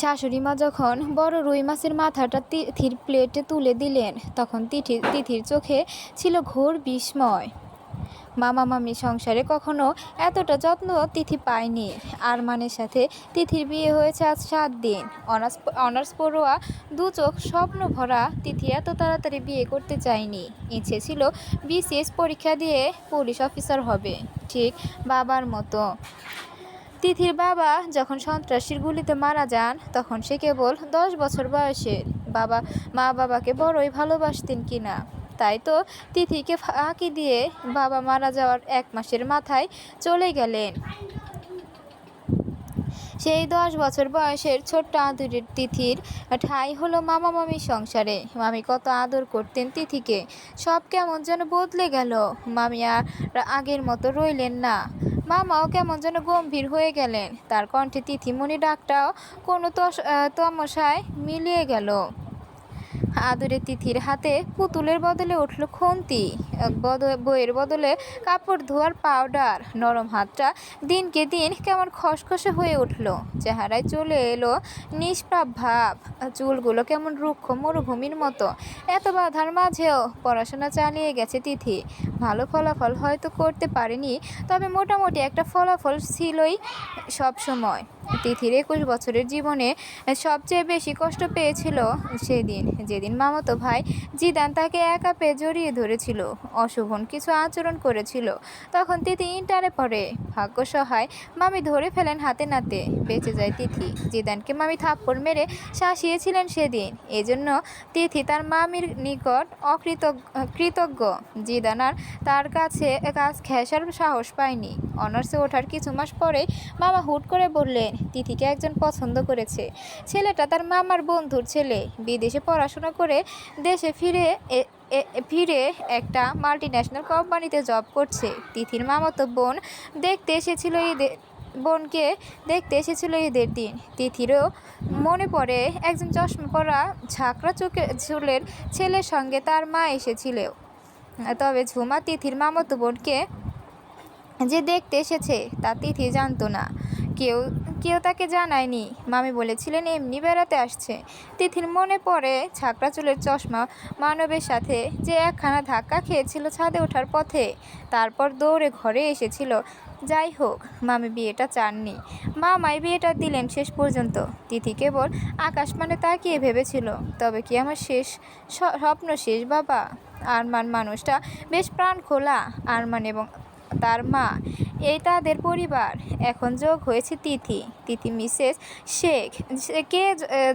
শাশুড়ি মা যখন বড় রুই মাছের মাথাটা তিথির প্লেটে তুলে দিলেন, তখন তিথি তিথির চোখে ছিল ঘোর বিস্ময়। মামা মামি সংসারে কখনো এতটা যত্ন তিথি পায়নি। আরমানের সাথে তিথির বিয়ে হয়েছে আজ সাত দিন। অনার্স অনার্স পড়ুয়া দু চোখ স্বপ্ন ভরা তিথি এত তাড়াতাড়ি বিয়ে করতে চায়নি। ইচ্ছে ছিল বিসিএস পরীক্ষা দিয়ে পুলিশ অফিসার হবে, ঠিক বাবার মতো। তিথির বাবা যখন সন্ত্রাসীর গুলিতে মারা যান, তখন সে কেবল দশ বছর বয়সের বাবা, মা বাবাকে বড়ই ভালোবাসতেন কিনা? তাই তো তিথিকে ফাঁকি দিয়ে বাবা মারা যাওয়ার এক মাসের মাথায় চলে গেলেন। সেই দশ বছর বয়সের ছোট্ট আদরের তিথির ঠাই হলো মামা মামির সংসারে। মামি কত আদর করতেন তিথিকে। সব কেমন যেন বদলে গেল। মামি আর আগের মতো রইলেন না। মামাও কেমন যেন গম্ভীর হয়ে গেলেন। তার কণ্ঠে তিথিমণি ডাকটাও কোনো তমশায় মিলিয়ে গেল। আদরে তিথির হাতে পুতুলের বদলে উঠল খুন্তি। বইয়ের বদলে কাপড় ধোয়ার পাউডার। নরম হাতটা দিনকে দিন কেমন খসখসে হয়ে উঠল। চেহারায় চলে এলো নিষ্পাপ ভাব। চুলগুলো কেমন রুক্ষ মরুভূমির মতো। এত বাধার মাঝেও পড়াশোনা চালিয়ে গেছে তিথি। ভালো ফলাফল হয়তো করতে পারেনি, তবে মোটামুটি একটা ফলাফল ছিলই সব সময় তিথির একুশ বছরের জীবনে সবচেয়ে বেশি কষ্ট পেয়েছিল সেদিন। যেদিন মামাতো ভাই জিদান তাকে একা পেয়ে জড়িয়ে ধরেছিল, অশোভন কিছু আচরণ করেছিল। তখন তিথি ইন্টারে পড়ে। ভাগ্য সহায়, মামি ধরে ফেলেন হাতে নাতে। বেঁচে যায় তিথি। জিদানকে মামি থাপ্পড় মেরে শাসিয়েছিলেন সেদিন। এজন্য তিথি তার মামির নিকট অকৃতজ্ঞ, কৃতজ্ঞ। জিদান আর তার কাছে কাজ ঘেঁষার সাহস পায়নি। অনার্সে ওঠার কিছু মাস পরে মামা হুট করে বললেন তিথিকে একজন পছন্দ করেছে। ছেলেটা তার মামার বন্ধুর ছেলে। বিদেশে পড়াশোনা করে দেশে ফিরে ফিরে একটা মাল্টি ন্যাশনাল কোম্পানিতে জব করছে। তিথির মামাতো বোন দেখতে এসেছিল ঈদের বোনকে দেখতে এসেছিল ঈদের দিন। তিথিরও মনে পড়ে একজন চশমা পরা ঝাঁকড়া চোখে, চুলের ছেলের সঙ্গে তার মা এসেছিল। তবে ঝুমা তিথির মামাতো বোনকে যে দেখতে এসেছে তা তিথি জানতো না। কেউ কেউ তাকে জানায়নি। মামি বলেছিলেন, এমনি বেড়াতে আসছে। তিথির মনে পড়ে ছাকড়া চুলের চশমা মানবের সাথে যে একখানা ধাক্কা খেয়েছিল ছাদে ওঠার পথে। তারপর দৌড়ে ঘরে এসেছিল। যাই হোক, মামি বিয়েটা চাননি। মামাই বিয়েটা দিলেন শেষ পর্যন্ত। তিথি কেবল আকাশমানে তাকিয়ে ভেবেছিল, তবে কি আমার শেষ স্বপ্ন শেষ, বাবা? আরমান মানুষটা বেশ প্রাণ খোলা। আরমান এবং তার মা এই তাদের পরিবার। এখন যোগ হয়েছে তিথি। তিথি মিসেস শেখ। কে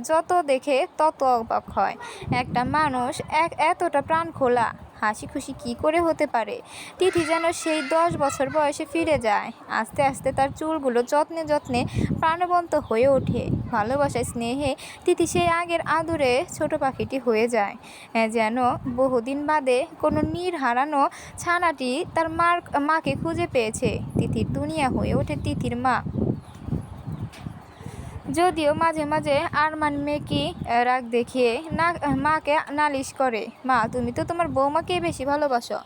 যত দেখে তত অবাক হয়। একটা মানুষ এক এতটা প্রাণ খোলা। হাসি খুশি কী করে হতে পারে? তিথি যেন সেই দশ বছর বয়সে ফিরে যায়। আস্তে আস্তে তার চুলগুলো যত্নে যত্নে প্রাণবন্ত হয়ে ওঠে। ভালোবাসায় স্নেহে তিথি সেই আগের আদুরে ছোট পাখিটি হয়ে যায়। যেন বহুদিন বাদে কোনো নীর হারানো ছানাটি তার মার, মাকে খুঁজে পেয়েছে। তিথির দুনিয়া হয়ে ওঠে তিথির মা। যদিও মাঝে মাঝে আরমান মেকি রাগ দেখিয়ে না, মাকে নালিশ করে, মা, তুমি তো তোমার বৌমাকেই বেশি ভালোবাসো।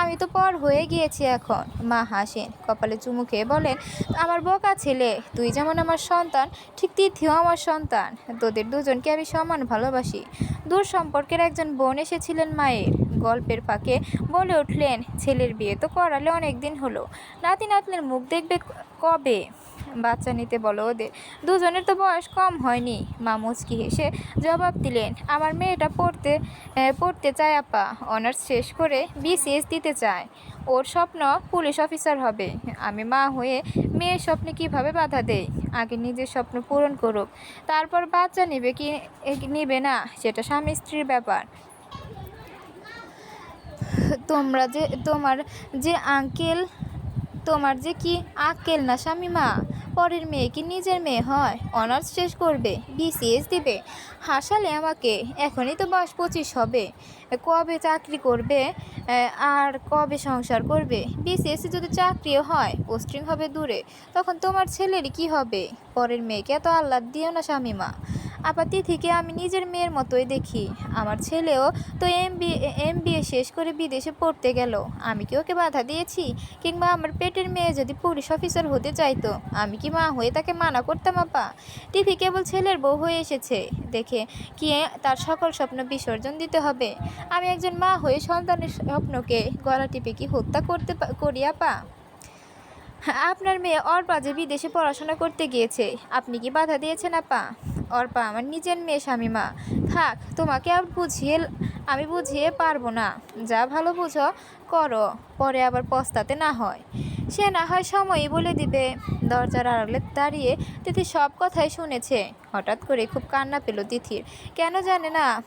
আমি তো পর হয়ে গিয়েছি এখন। মা হাসেন, কপালে চুমু খেয়ে বলেন, আমার বোকা ছেলে, তুই যেমন আমার সন্তান, ঠিক তিথিও আমার সন্তান। তোদের দুজনকে আমি সমান ভালোবাসি। দূর সম্পর্কের একজন বোন এসেছিলেন মায়ের। গল্পের ফাঁকে বলে উঠলেন, ছেলের বিয়ে তো করালে অনেক দিন হলো। নাতি নাতনির মুখ দেখবে কবে? বাচ্চা নিতে বলো ওদের। দুজনের তো বয়স কম হয়নি মা মুচকি হেসে জবাব দিলেন, আমার মেয়েটা পড়তে পড়তে চায় আপা, অনার্স শেষ করে বিসিএস দিতে চায়। ওর স্বপ্ন পুলিশ অফিসার হবে। আমি মা হয়ে মেয়ের স্বপ্নে কীভাবে বাধা দেই? আগে নিজের স্বপ্ন পূরণ করুক। তারপর বাচ্চা নেবে কি নেবে না, সেটা স্বামী স্ত্রীর ব্যাপার। তোমরা যে, তোমার যে আঙ্কেল তোমার যে কি আক্কেল না স্বামীমা পরের মেয়ে কি নিজের মেয়ে হয়? অনার্স শেষ করবে, বিসিএস দিবে। হাসালে আমাকে, এখনই তো বয়স পঁচিশ হবে। কবে চাকরি করবে? আর কবে সংসার করবে? বিসিএস যদি চাকরিও হয়, পোস্টিং হবে দূরে, তখন তোমার ছেলেরই কি হবে? পরের মেয়েকে এত আহ্লাদ দিও না স্বামীমা আপা তিথিকে আমি নিজের মেয়ের মতোই দেখি। আমার ছেলেও তো এম বি এম বিএ শেষ করে বিদেশে পড়তে গেল। আমি কি ওকে বাধা দিয়েছি? কিংবা আমার পেটের মেয়ে যদি পুলিশ অফিসার হতে চাইতো, আমি কি মা হয়ে তাকে মানা করতাম আপা? তিথি কেবল ছেলের বউ হয়ে এসেছে। দেখে কি তার সকল স্বপ্ন বিসর্জন দিতে হবে। আমি একজন মা হয়ে সন্তানের স্বপ্নকে গলা টিপে কি হত্যা করতে করি আপা? আপনার মেয়ে অর্পা যে বিদেশে পড়াশোনা করতে গিয়েছে। আপনি কি বাধা দিয়েছেন আপা? অর্পা আমার নিজের মেয়ে স্বামীমা থাক, তোমাকে আর বুঝিয়ে আমি বুঝিয়ে পারব না। যা ভালো বুঝো, করো, পরে আবার পস্তাতে না হয়। সে না হয় সময়ই বলে দিবে। দরজার আড়ালে দাঁড়িয়ে তিথি সব কথাই শুনেছে। হঠাৎ করে খুব কান্না পেল তিথির। কেন জানে না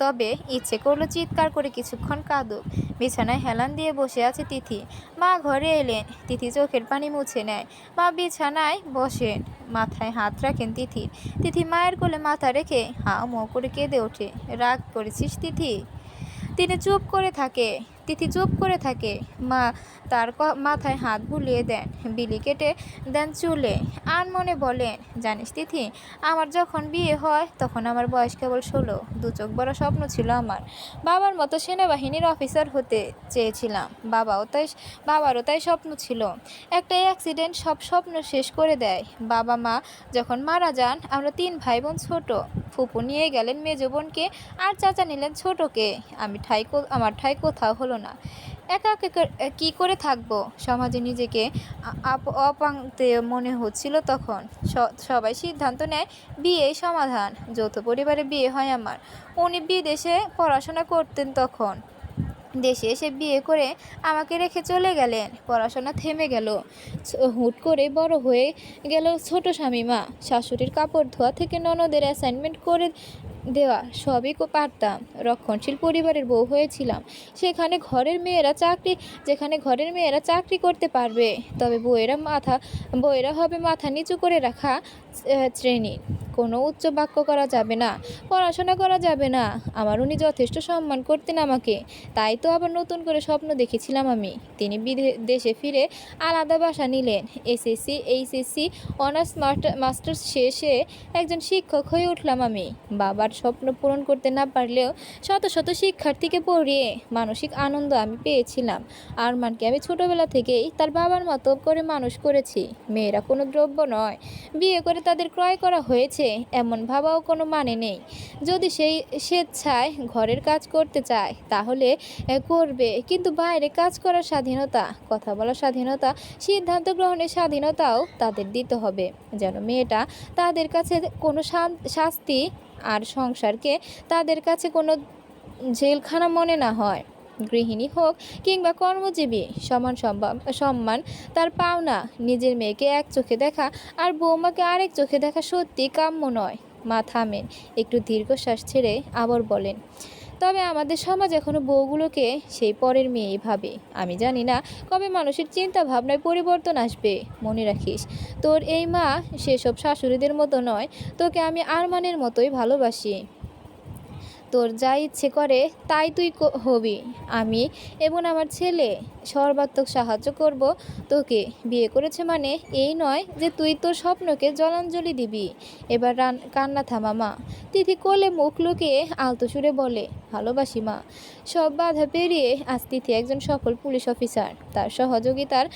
তবে ইচ্ছে করল চিৎকার করে কিছুক্ষণ কাঁদুক। বিছানায় হেলান দিয়ে বসে আছে তিথি। মা ঘরে এলেন। তিথি চোখের পানি মুছে নেয়। মা বিছানায় বসেন। মাথায় হাত রাখেন তিথির তিথি মায়ের কোলে মাথা রেখে হা মো করে কেঁদে ওঠে। রাগ করেছিস তিথি? তিনি চুপ করে থাকে। তিথি চুপ করে থাকে। মা তার মাথায় হাত বুলিয়ে দেন। বিলি কেটে দেন চুলে। আন মনে বলেন জানিস তিথি, আমার যখন বিয়ে হয়, তখন আমার বয়স কেবল ষোলো। দু চোখ বড় স্বপ্ন ছিল আমার। বাবার মতো সেনাবাহিনীর অফিসার হতে চেয়েছিলাম। বাবাও তাই বাবারও তাই স্বপ্ন ছিল। একটা অ্যাক্সিডেন্ট সব স্বপ্ন শেষ করে দেয়। বাবা মা যখন মারা যান, আমরা তিন ভাই বোন ছোট। ফুপু নিয়ে গেলেন মেজ বোনকে আর চাচা নিলেন ছোটকে। আমি ঠাই আমার ঠাই কোথাও হলো না। একা কি করে থাকব? সমাজে নিজেকে অপাংতে মনে হচ্ছিল তখন। সবাই সিদ্ধান্ত নেয়, বিয়ে সমাধান। যৌথ পরিবারে বিয়ে হয় আমার। উনি বিদেশে পড়াশোনা করতেন তখন। দেশে এসে বিয়ে করে আমাকে রেখে চলে গেলেন। পড়াশোনা থেমে গেল। হুট করে বড় হয়ে গেল ছোট স্বামীমা শাশুড়ির কাপড় ধোয়া থেকে ননদের অ্যাসাইনমেন্ট করে দেওয়া, সবই পারতাম। রক্ষণশীল পরিবারের বউ হয়েছিলাম। সেখানে ঘরের মেয়েরা চাকরি যেখানে ঘরের মেয়েরা চাকরি করতে পারবে। তবে বউয়েরা মাথা বউয়েরা হবে মাথা নিচু করে রাখা শ্রেণির কোনো উচ্চ বাক্য করা যাবে না, পড়াশোনা করা যাবে না। আমার উনি যথেষ্ট সম্মান করতেন আমাকে। তাই তো আবার নতুন করে স্বপ্ন দেখেছিলাম আমি। তিনি দেশে ফিরে আলাদা বাসা নিলেন। এসএসসি, এইচএসসি, অনার্স মাস্টার্স শেষে একজন শিক্ষক হয়ে উঠলাম আমি। বাবার স্বপ্ন পূরণ করতে না পারলেও শত শত শিক্ষার্থীকে পড়িয়ে মানসিক আনন্দ আমি পেয়েছিলাম। আরমানকে আমি ছোটবেলা থেকেই তার বাবার মতো করে মানুষ করেছি। মেয়েরা কোনো দ্রব্য নয়। বিয়ে করে তাদের ক্রয় করা হয়েছে। এমন ভাবাও কোনো মানে নেই। যদি সেই স্বেচ্ছায় ঘরের কাজ করতে চায়, তাহলে করবে। কিন্তু বাইরে কাজ করার স্বাধীনতা, কথা বলার স্বাধীনতা, সিদ্ধান্ত গ্রহণের স্বাধীনতাও তাদের দিতে হবে। যেন মেয়েটা তাদের কাছে কোনো শাস্তি আর সংসারকে তাদের কাছে কোনো জেলখানা মনে না হয়। গৃহিণী হোক কিংবা কর্মজীবী, সমান সম্মান, তার পাওনা, নিজের মেয়েকে এক চোখে দেখা আর বৌমাকে আরেক চোখে দেখা সত্যি কাম্য নয়। মা থামেন, একটু দীর্ঘশ্বাস ছেড়ে আবার বলেন, তবে আমাদের সমাজ এখনও বউগুলোকে সেই পরের মেয়েই ভাবে। আমি জানি না কবে মানুষের চিন্তা ভাবনায় পরিবর্তন আসবে। মনে রাখিস, তোর এই মা সেসব শাশুড়িদের মতো নয়। তোকে আমি আরমানের মতোই ভালোবাসি। তোর যা ইচ্ছে করে, তাই তুই হবি। আমি এবং আমার ছেলে সর্বাত্মক সাহায্য করব তোকে। বিয়ে করেছে মানে এই নয় যে তুই তোর স্বপ্নকে জলাঞ্জলি দিবি। এবার রান কান্না থামা মা। তিথি কোলে মুখ লুকিয়ে আলতো সুরে বলে, ভালোবাসি মা। সব বাধা পেরিয়ে আজ তিথি একজন সফল পুলিশ অফিসার। তার সহযোগিতার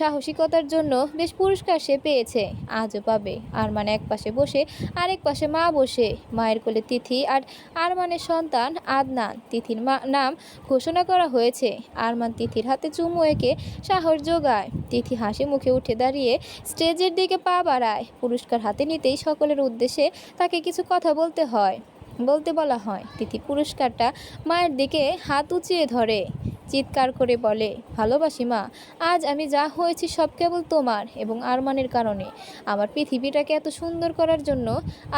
সাহসিকতার জন্য বেশ পুরস্কার সে পেয়েছে। আজও পাবে। আরমান এক পাশে বসে, আরেক পাশে মা বসে। মায়ের কোলে তিথি আর আরমানের সন্তান আদনান। তিথির নাম ঘোষণা করা হয়েছে। আরমান তিথির হাতে চুমু এঁকে সাহস যোগায়। তিথি হাসি মুখে উঠে দাঁড়িয়ে স্টেজের দিকে পা বাড়ায়। পুরস্কার হাতে নিতেই সকলের উদ্দেশ্যে তাকে কিছু কথা বলতে হয়। বলতে বলা হয়, তিথি পুরস্কারটা মায়ের দিকে হাত উঁচিয়ে ধরে। চিৎকার করে বলে, ভালোবাসি মা, আজ আমি যা হয়েছি সব কেবল তোমার এবং আরমানের কারণে। আমার পৃথিবীটাকে এত সুন্দর করার জন্য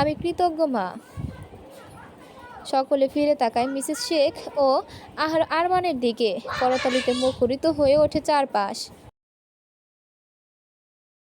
আমি কৃতজ্ঞ মা। সকলে ফিরে তাকায় মিসেস শেখ ও আহার আরমানের দিকে। করতালিতে মুখরিত হয়ে ওঠে চারপাশ।